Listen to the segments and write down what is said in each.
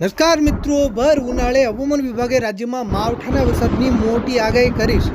નમસ્કાર મિત્રો, ભર ઉનાળે હવામાન વિભાગે રાજ્યમાં માવઠાના વરસાદની મોટી આગાહી કરી છે.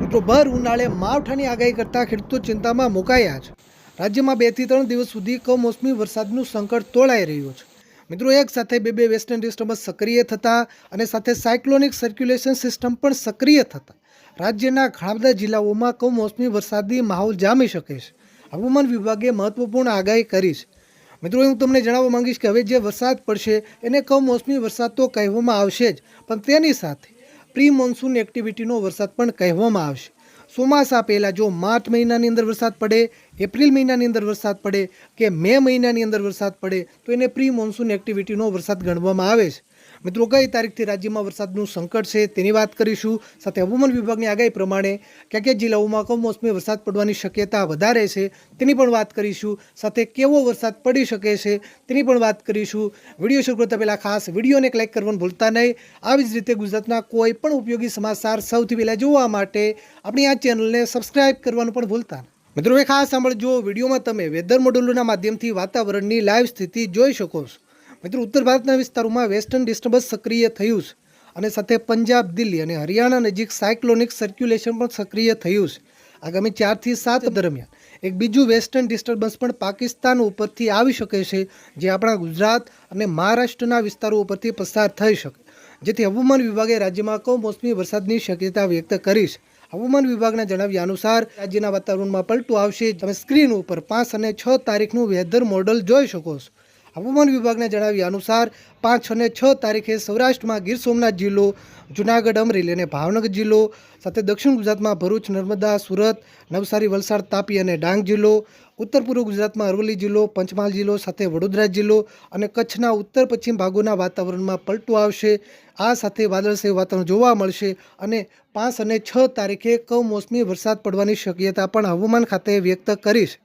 મિત્રો, ભર ઉનાળે માવઠાની આગાહી કરતા ખેડૂતો ચિંતામાં મુકાયા છે. રાજ્યમાં બેથી ત્રણ દિવસ સુધી કમોસમી વરસાદનું સંકટ તોળાઈ રહ્યું છે. મિત્રો, એક સાથે બે બે વેસ્ટર્ન ડિસ્ટર્બન્સ સક્રિય થતા અને સાથે સાયક્લોનિક સર્ક્યુલેશન સિસ્ટમ પણ સક્રિય થતા. રાજ્યના ઘણા બધા જિલ્લાઓમાં કમોસમી વરસાદી માહોલ જામી શકે છે. હવામાન વિભાગે મહત્વપૂર્ણ આગાહી કરી છે. મિત્રો, હું તમને જણાવવા માંગીશ કે હવે જે વરસાદ પડશે, એને કમોસમી વરસાદ તો કહેવામાં આવશે જ, પણ તેની સાથે પ્રી મોન્સૂન એક્ટિવિટીનો વરસાદ પણ કહેવામાં આવશે. ચોમાસા પહેલાં જો માર્ચ મહિનાની અંદર વરસાદ પડે, એપ્રિલ મહિનાની અંદર વરસાદ પડે કે મે મહિનાની અંદર વરસાદ પડે, તો એને પ્રી મોન્સૂન એક્ટિવિટીનો વરસાદ ગણવામાં આવે છે. મિત્રો, કઈ તારીખથી રાજ્યમાં વરસાદનું સંકટ છે તેની વાત કરીશું. સાથે હવામાન વિભાગની આગાહી પ્રમાણે ક્યાં ક્યાં જિલ્લાઓમાં કમોસમી વરસાદ પડવાની શક્યતા વધારે છે તેની પણ વાત કરીશું. સાથે કેવો વરસાદ પડી શકે છે તેની પણ વાત કરીશું. વીડિયો શરૂ કરતા પહેલાં ખાસ વિડીયોને એક કરવાનું ભૂલતા નહીં. આવી જ રીતે ગુજરાતના કોઈ પણ ઉપયોગી સમાચાર સૌથી પહેલાં જોવા માટે આપણી આ ચેનલને સબસ્ક્રાઇબ કરવાનું પણ ભૂલતા મિત્રો એક ખાસ સાંભળજો, વિડીયોમાં તમે વેધર મોડલોના માધ્યમથી વાતાવરણની લાઈવ સ્થિતિ જોઈ શકો છો. મિત્રો, ઉત્તર ભારતના વિસ્તારોમાં વેસ્ટર્ન ડિસ્ટર્બન્સ સક્રિય થયું છે અને સાથે પંજાબ, દિલ્હી અને હરિયાણા નજીક સાયક્લોનિક સર્ક્યુલેશન પણ સક્રિય થયું છે. આગામી ચારથી સાત દરમિયાન એક બીજું વેસ્ટર્ન ડિસ્ટર્બન્સ પણ પાકિસ્તાન ઉપરથી આવી શકે છે, જે આપણા ગુજરાત અને મહારાષ્ટ્રના વિસ્તારો ઉપરથી પસાર થઈ શકે. જેથી હવામાન વિભાગે રાજ્યમાં કમોસમી વરસાદની શક્યતા વ્યક્ત કરી છે. હવામાન વિભાગના જણાવ્યા અનુસાર રાજ્યના વાતાવરણમાં પલટો આવશે. તમે સ્ક્રીન ઉપર પાંચ અને છ તારીખનું વેધર મોડલ જોઈ શકો છો. હવામાન વિભાગના જણાવ્યા અનુસાર પાંચ અને છ તારીખે સૌરાષ્ટ્રમાં ગીર સોમનાથ જિલ્લો, જુનાગઢ, અમરેલી અને ભાવનગર જિલ્લો, સાથે દક્ષિણ ગુજરાતમાં ભરૂચ, નર્મદા, સુરત, નવસારી, વલસાડ, તાપી અને ડાંગ જિલ્લો ઉત્તર પૂર્વ ગુજરાતમાં અરવલ્લી જિલ્લો, પંચમહાલ જિલ્લો સાથે વડોદરા જિલ્લો અને કચ્છના ઉત્તર પશ્ચિમ ભાગોના વાતાવરણમાં પલટો આવશે. આ સાથે વાદળછાયું વાતાવરણ જોવા મળશે અને પાંચ અને છ તારીખે કમોસમી વરસાદ પડવાની શક્યતા પણ હવામાન ખાતે વ્યક્ત કરીશ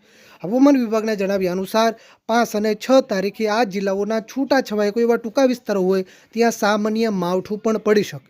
હવામાન વિભાગના જણાવ્યા અનુસાર, પાંચ અને છ તારીખે આ જિલ્લાઓના છૂટા છવાયા કોઈ એવા ટૂંકા વિસ્તારો હોય ત્યાં સામાન્ય માવઠું પણ પડી શકે.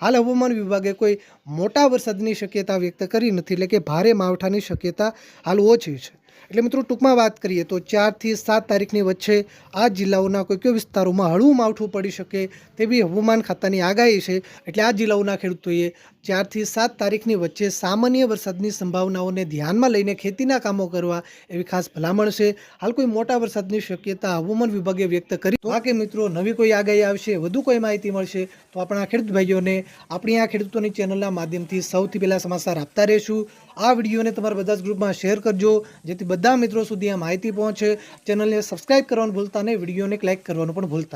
હાલ હવામાન વિભાગે કોઈ મોટા વરસાદની શક્યતા વ્યક્ત કરી નથી, એટલે કે ભારે માવઠાની શક્યતા હાલ ઓછી છે. એટલે મિત્રો, ટૂંકમાં વાત કરીએ તો ચારથી સાત તારીખની વચ્ચે આ જિલ્લાઓના કોઈ કોઈ વિસ્તારોમાં હળવું માવઠું પડી શકે તેવી હવામાન ખાતાની આગાહી છે. એટલે આ જિલ્લાઓના ખેડૂતોએ ચારથી સાત તારીખની વચ્ચે સામાન્ય વરસાદની સંભાવનાઓને ધ્યાનમાં લઈને ખેતીના કામો કરવા એવી ખાસ ભલામણ છે. હાલ કોઈ મોટા વરસાદની શક્યતા હવામાન વિભાગે વ્યક્ત કરી. આ કે મિત્રો, નવી કોઈ આગાહી આવશે, વધુ કોઈ માહિતી મળશે, તો આપણા ખેડૂત ભાઈઓને આપણી આ ખેડૂતોની ચેનલના માધ્યમથી સૌથી પહેલાં સમાચાર આપતા રહીશું. આ વિડીયોને તમારા બધા જ ગ્રુપમાં શેર કરજો, જેથી બધા મિત્રો સુધી આ માહિતી પહોંચે ચેનલને સબસ્ક્રાઈબ કરવાનું ભૂલતા નહીં વિડીયોને લાઇક કરવાનું પણ ભૂલતા.